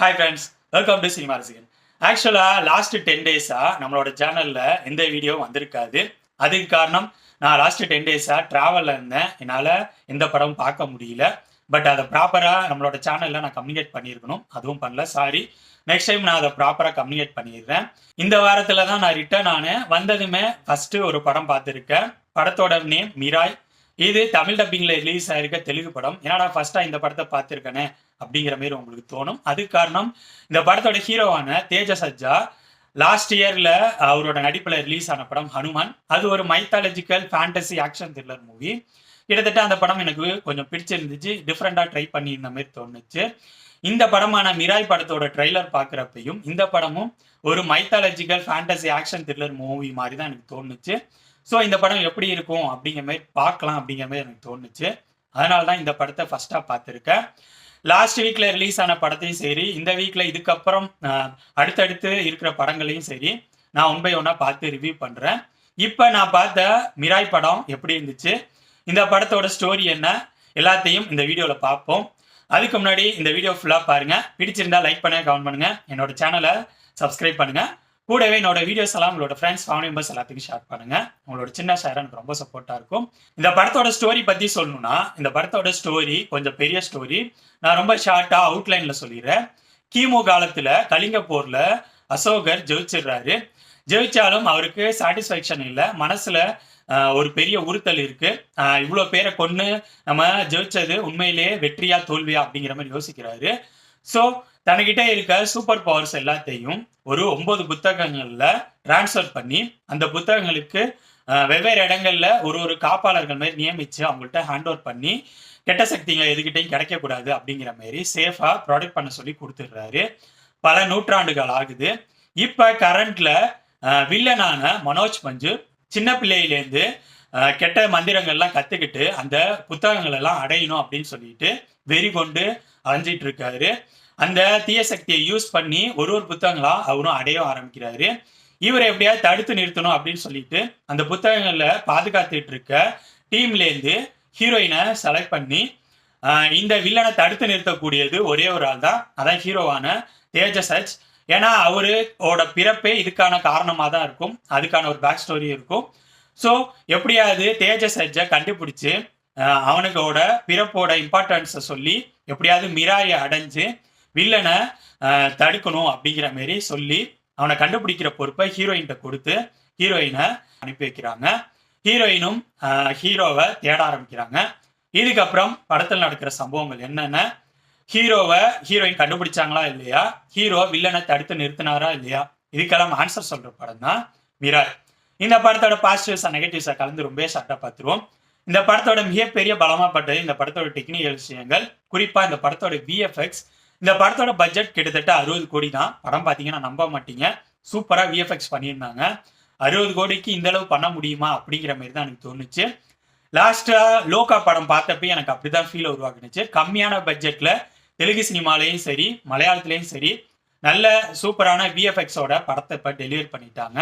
Hi friends welcome to cinema Rasigan ஆக்சுவலாக last ten டேஸாக நம்மளோட சேனலில் எந்த வீடியோ வந்திருக்காது. அதுக்கு காரணம் நான் லாஸ்ட் டென் டேஸாக ட்ராவலில் இருந்தேன். என்னால் எந்த படமும் பார்க்க முடியல. பட் அதை ப்ராப்பராக நம்மளோட சேனலில் நான் கம்யூனிகேட் பண்ணியிருக்கணும். அதுவும் பண்ணல சாரி நெக்ஸ்ட் டைம் நான் அதை ப்ராப்பராக கம்யூனிகேட் பண்ணிடுறேன். இந்த வாரத்தில் தான் நான் ரிட்டர்ன் ஆனேன். வந்ததுமே ஃபஸ்ட்டு ஒரு படம் பார்த்துருக்கேன். படத்தோட நேம் மிராய் இது தமிழ் டப்பிங்கில் ரிலீஸ் ஆயிருக்க தெலுங்கு படம். என்னடா ஃபர்ஸ்ட்டாக இந்த படத்தை பார்த்துருக்கேனே அப்படிங்கிற மாதிரி உங்களுக்கு தோணும். அது காரணம் இந்த படத்தோட ஹீரோவான தேஜ சஜ்ஜா லாஸ்ட் இயர்ல அவரோட நடிப்புல ரிலீஸ் ஆன படம் ஹனுமான். அது ஒரு mythological fantasy action thriller movie கிட்டத்தட்ட அந்த படம் எனக்கு கொஞ்சம் பிடிச்சிருந்துச்சு. டிஃப்ரெண்டா ட்ரை பண்ணியிருந்த மாதிரி தோணுச்சு. இந்த படமான மிராய் படத்தோட ட்ரெய்லர் பார்க்குறப்பையும் இந்த படமும் ஒரு mythological fantasy action thriller movie மாதிரி தான் எனக்கு தோணுச்சு. ஸோ இந்த படம் எப்படி இருக்கும் அப்படிங்கிற மாதிரி பார்க்கலாம் அப்படிங்கிற மாதிரி எனக்கு தோணுச்சு. அதனால தான் இந்த படத்தை ஃபஸ்ட்டாக பார்த்துருக்கேன். லாஸ்ட் வீக்கில் ரிலீஸ் ஆன படத்தையும் சரி இந்த வீக்கில் இதுக்கப்புறம் அடுத்தடுத்து இருக்கிற படங்களையும் சரி நான் ஒன் பை பார்த்து ரிவ்யூ பண்ணுறேன் இப்போ நான் பார்த்த மிராய் படம் எப்படி இருந்துச்சு இந்த படத்தோட ஸ்டோரி என்ன எல்லாத்தையும் இந்த வீடியோவில் பார்ப்போம். அதுக்கு முன்னாடி இந்த வீடியோ ஃபுல்லாக பாருங்கள் பிடிச்சிருந்தா லைக் பண்ணுங்கள் கமெண்ட் பண்ணுங்கள் என்னோட சேனலை சப்ஸ்கிரைப் பண்ணுங்கள் கூடவே என்னோட வீடியோஸ் எல்லாம் உங்களோட ஃப்ரெண்ட்ஸ் ஃபேமிலி மெம்பர்ஸ் எல்லாத்துக்கும் ஷேர் பண்ணுங்க. உங்களோட சின்ன ஷேர் எனக்கு ரொம்ப சப்போர்ட்டா இருக்கும். இந்த படத்தோட ஸ்டோரி பத்தி சொல்லணும்னா இந்த படத்தோட ஸ்டோரி கொஞ்சம் பெரிய ஸ்டோரி நான் ரொம்ப ஷார்ட்டா அவுட்லைன்ல சொல்லிடுறேன். கிமு காலத்துல கலிங்க போர்ல அசோகர் ஜெயிச்சிடுறாரு. ஜெயிச்சாலும் அவருக்கு சாட்டிஸ்ஃபேக்ஷன் இல்லை. மனசுல ஒரு பெரிய உறுத்தல் இருக்கு. இவ்வளோ பேரை கொன்னு நம்ம ஜெயிச்சது உண்மையிலேயே வெற்றியா தோல்வியா அப்படிங்கிற மாதிரி யோசிக்கிறாரு. ஸோ தனக்கிட்ட இருக்க சூப்பர் பவர்ஸ் எல்லாத்தையும் ஒரு ஒன்பது புத்தகங்கள்ல டிரான்ஸ்ஃபர் பண்ணி அந்த புத்தகங்களுக்கு வெவ்வேறு இடங்கள்ல ஒரு ஒரு காப்பாளர்கள் மாதிரி நியமிச்சு அவங்கள்ட்ட ஹேண்ட் ஓவர் பண்ணி கெட்ட சக்திகள் எதுக்கிட்டையும் கிடைக்கக்கூடாது அப்படிங்கிற மாதிரி சேஃபா ப்ராடக்ட் பண்ண சொல்லி கொடுத்துடுறாரு. பல நூற்றாண்டுகள் ஆகுது. இப்ப கரண்ட்ல வில்லனான மனோஜ் மஞ்சு சின்ன பிள்ளையிலேருந்து கெட்ட மந்திரங்கள்லாம் கத்துக்கிட்டு அந்த புத்தகங்கள் எல்லாம் அடையணும் அப்படின்னு சொல்லிட்டு வெறி கொண்டு அலைஞ்சிட்டு இருக்காரு அந்த தீய சக்தியை யூஸ் பண்ணி ஒரு ஒரு புத்தகங்களா அவரும் அடைய ஆரம்பிக்கிறாரு. இவரை எப்படியாவது தடுத்து நிறுத்தணும் அப்படின்னு சொல்லிட்டு அந்த புத்தகங்கள்ல பாதுகாத்துட்டு இருக்க டீம்லேருந்து ஹீரோயினை செலக்ட் பண்ணி இந்த வில்லனை தடுத்து நிறுத்தக்கூடியது ஒரே ஒரு ஆள் தான் அதான் ஹீரோவான தேஜசச் ஏன்னா அவரோட பிறப்பே இதுக்கான காரணமாக தான் இருக்கும். அதுக்கான ஒரு பேக் ஸ்டோரி இருக்கும். ஸோ எப்படியாவது தேஜசஜை கண்டுபிடிச்சு கண்டுபிடிச்சி அவனுக்கோட பிறப்போட இம்பார்ட்டன்ஸை சொல்லி எப்படியாவது மிராயை அடைஞ்சு வில்லனை ஆஹ், தடுக்கணும் அப்படிங்கிற மாதிரி சொல்லி அவனை கண்டுபிடிக்கிற பொறுப்பை ஹீரோயின்கிட்ட கொடுத்து ஹீரோயினை அனுப்பி வைக்கிறாங்க. ஹீரோயினும் ஆஹ், ஹீரோவை தேட ஆரம்பிக்கிறாங்க. இதுக்கப்புறம் படத்தில் நடக்கிற சம்பவங்கள் என்னென்ன? ஹீரோவை ஹீரோயின் கண்டுபிடிச்சாங்களா இல்லையா? ஹீரோ வில்லனை தடுத்து நிறுத்தினாரா இல்லையா? இதுக்கெல்லாம் ஆன்சர் சொல்ற படம் தான் மிராய் இந்த படத்தோட பாசிட்டிவ்ஸ் நெகட்டிவ்ஸை கலந்து ரொம்ப சட்டை பார்த்துருவோம். இந்த படத்தோட மிகப்பெரிய பலமாப்பட்டது இந்த படத்தோட டெக்னிக்கல் விஷயங்கள். குறிப்பா இந்த படத்தோட விஎஃப்எக்ஸ் இந்த படத்தோட பட்ஜெட் கிட்டத்தட்ட அறுபது கோடி தான். படம் பார்த்தீங்கன்னா நம்ப மாட்டீங்க. சூப்பரா விஎஃப்எக்ஸ் பண்ணியிருந்தாங்க. அறுபது கோடிக்கு இந்த அளவு பண்ண முடியுமா அப்படிங்கிற மாதிரி தான் எனக்கு தோணுச்சு. லாஸ்டா லோகா படம் பார்த்தப்ப எனக்கு அப்படிதான் ஃபீல் உருவாக்குனுச்சு. கம்மியான பட்ஜெட்ல தெலுங்கு சினிமாலையும் சரி மலையாளத்துலயும் சரி நல்ல சூப்பரான விஎஃப்எக்ஸோட படத்தை இப்போ டெலிவரி பண்ணிட்டாங்க.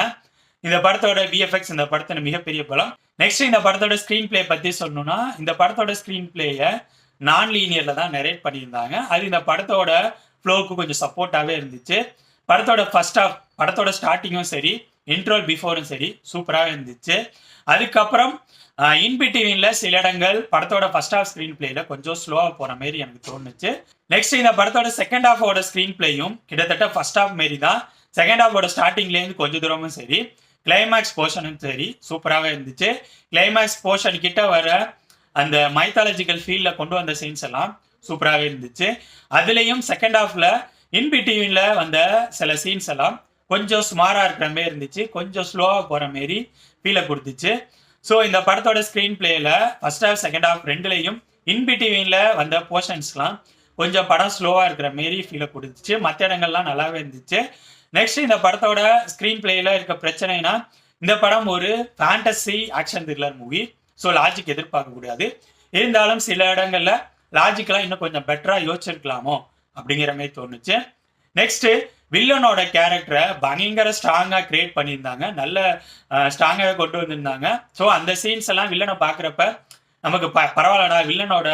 இந்த படத்தோட விஎஃப்எக்ஸ் இந்த படத்தோட மிகப்பெரிய பலம் நெக்ஸ்ட் இந்த படத்தோட ஸ்க்ரீன் பிளே பத்தி சொல்லணும்னா இந்த படத்தோட ஸ்க்ரீன் பிளேயை நான் லீனியர்ல தான் நிறைய பண்ணியிருந்தாங்க. அது இந்த படத்தோட ஃப்ளோவுக்கு கொஞ்சம் சப்போர்ட்டாகவே இருந்துச்சு. படத்தோட ஃபர்ஸ்ட் ஆஃப் படத்தோட ஸ்டார்டிங்கும் சரி இன்ட்ரோல் பிஃபோரும் சரி சூப்பராக இருந்துச்சு. அதுக்கப்புறம் இன்பிட்டிவின்ல சில இடங்கள் படத்தோட ஃபர்ஸ்ட் ஆஃப் ஸ்க்ரீன் பிளேல கொஞ்சம் ஸ்லோவாக போகிற மாதிரி எனக்கு தோணுச்சு. நெக்ஸ்ட் இந்த படத்தோட செகண்ட் ஆஃபோட ஸ்க்ரீன் பிளேயும் கிட்டத்தட்ட ஃபர்ஸ்ட் ஹாஃப் மாரி தான். செகண்ட் ஆஃபோட ஸ்டார்டிங்லேருந்து கொஞ்சம் தூரமும் சரி கிளைமேக்ஸ் போர்ஷனும் சரி சூப்பராகவே இருந்துச்சு. கிளைமேக்ஸ் போர்ஷன் கிட்ட வர அந்த மைத்தாலஜிக்கல் ஃபீல்டில் கொண்டு வந்த சீன்ஸ் எல்லாம் சூப்பராகவே இருந்துச்சு. அதுலேயும் செகண்ட் ஹாஃப்ல இன்பிட்டிவின்ல வந்த சில சீன்ஸ் எல்லாம் கொஞ்சம் சுமாராக இருக்கிற மாதிரி இருந்துச்சு. கொஞ்சம் ஸ்லோவாக போகிற மாரி ஃபீலை கொடுத்துச்சு. ஸோ இந்த படத்தோட ஸ்க்ரீன் பிளேல ஃபர்ஸ்ட் ஹாஃப் செகண்ட் ஹாஃப் ரெண்டுலேயும் இன்பிட்டிவின்ல வந்த போர்ஷன்ஸ்லாம் கொஞ்சம் படம் ஸ்லோவாக இருக்கிற மாரி ஃபீலை கொடுத்துச்சு. மற்ற இடங்கள்லாம் நல்லாவே இருந்துச்சு. நெக்ஸ்ட் இந்த படத்தோட ஸ்க்ரீன் பிளேல இருக்க பிரச்சனைனா இந்த படம் ஒரு fantasy action thriller movie so logic எதிர்பார்க்க கூடாது இருந்தாலும் சில இடங்கள்ல லாஜிக்கெல்லாம் இன்னும் கொஞ்சம் பெட்டரா யோசிச்சிருக்கலாமோ அப்படிங்கிற மாதிரி தோணுச்சு. நெக்ஸ்ட் வில்லனோட கேரக்டரை பயங்கர ஸ்ட்ராங்காக கிரியேட் பண்ணியிருந்தாங்க. நல்ல ஸ்ட்ராங்காக கொண்டு வந்திருந்தாங்க. ஸோ அந்த சீன்ஸ் எல்லாம் வில்லனை பார்க்குறப்ப நமக்கு ப பரவாயில்லடா வில்லனோட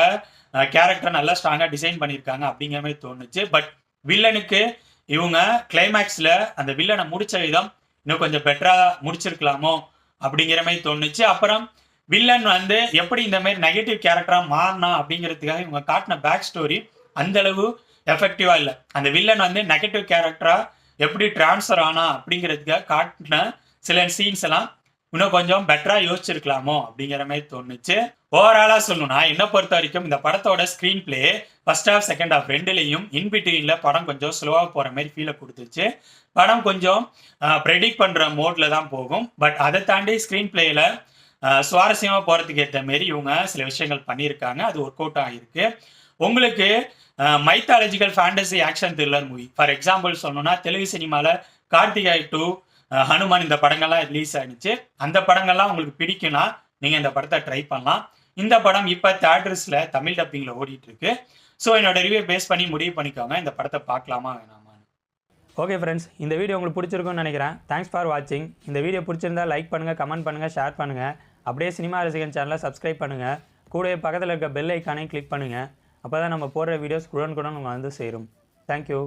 கேரக்டர் நல்லா ஸ்ட்ராங்காக டிசைன் பண்ணியிருக்காங்க அப்படிங்கிற மாதிரி தோணுச்சு. பட் வில்லனுக்கு இவங்க கிளைமேக்ஸில் அந்த வில்லனை முடிச்ச விதம் இன்னும் கொஞ்சம் பெட்டராக முடிச்சிருக்கலாமோ அப்படிங்கிற மாதிரி தோணுச்சு. அப்புறம் வில்லன் வந்து எப்படி இந்த மாதிரி நெகட்டிவ் கேரக்டராக மாறினா அப்படிங்கிறதுக்காக இவங்க காட்டின பேக் ஸ்டோரி அந்த அளவு எஃபெக்டிவாக இல்லை. அந்த வில்லன் வந்து நெகட்டிவ் கேரக்டராக எப்படி ட்ரான்ஸ்ஃபர் ஆனா அப்படிங்கிறதுக்காக காட்டின சில சீன்ஸ் எல்லாம் இன்னும் கொஞ்சம் பெட்டராக யோசிச்சிருக்கலாமோ அப்படிங்கிற மாதிரி தோணுச்சு. ஓவராலாக சொல்லணும்னா என்ன பொறுத்த வரைக்கும் இந்த படத்தோட screenplay first half second half ரெண்டுலேயும் இன்பிட்வீனில் படம் கொஞ்சம் ஸ்லோவாக போகிற மாதிரி ஃபீலை கொடுத்துச்சு. படம் கொஞ்சம் ப்ரெடிக்ட் பண்ணுற மோடில் தான் போகும். பட் அதை தாண்டி ஸ்க்ரீன் பிளேயில் சுவாரஸ்யமாக போகிறதுக்கு ஏற்ற மாரி இவங்க சில விஷயங்கள் பண்ணியிருக்காங்க. அது ஒர்க் அவுட் ஆகிருக்கு உங்களுக்கு mythological fantasy action thriller movie for example சொல்லணும்னா தெலுங்கு சினிமாவில் கார்த்திகாய் டூ ஹனுமான் இந்த படங்கள்லாம் ரிலீஸ் ஆயிடுச்சு. அந்த படங்கள்லாம் உங்களுக்கு பிடிக்கும்னா நீங்கள் இந்த படத்தை ட்ரை பண்ணலாம். இந்த படம் இப்போ தேட்டர்ஸில் தமிழ் டப்பிங்கில் ஓடிட்டு இருக்கு ஸோ என்னோட ரிவ்யூ பேஸ் பண்ணி முடிவு பண்ணிக்கோங்க. இந்த படத்தை பார்க்கலாமா வேணாமான்னு. ஓகே ஃப்ரெண்ட்ஸ் இந்த வீடியோ உங்களுக்கு பிடிச்சிருக்கும்னு நினைக்கிறேன். தேங்க்ஸ் ஃபார் வாட்சிங் இந்த வீடியோ பிடிச்சிருந்தா லைக் பண்ணுங்கள் கமெண்ட் பண்ணுங்கள் ஷேர் பண்ணுங்கள் அப்படியே சினிமா ரசிகன் சேனலை சப்ஸ்கிரைப் பண்ணுங்கள் கூடவே பக்கத்தில் இருக்க பெல் ஐக்கானையும் கிளிக் பண்ணுங்கள் அப்போ தான் நம்ம போடுற வீடியோஸ் குடன் குடன் உங்களுக்கு வந்து சேரும். தேங்க்யூ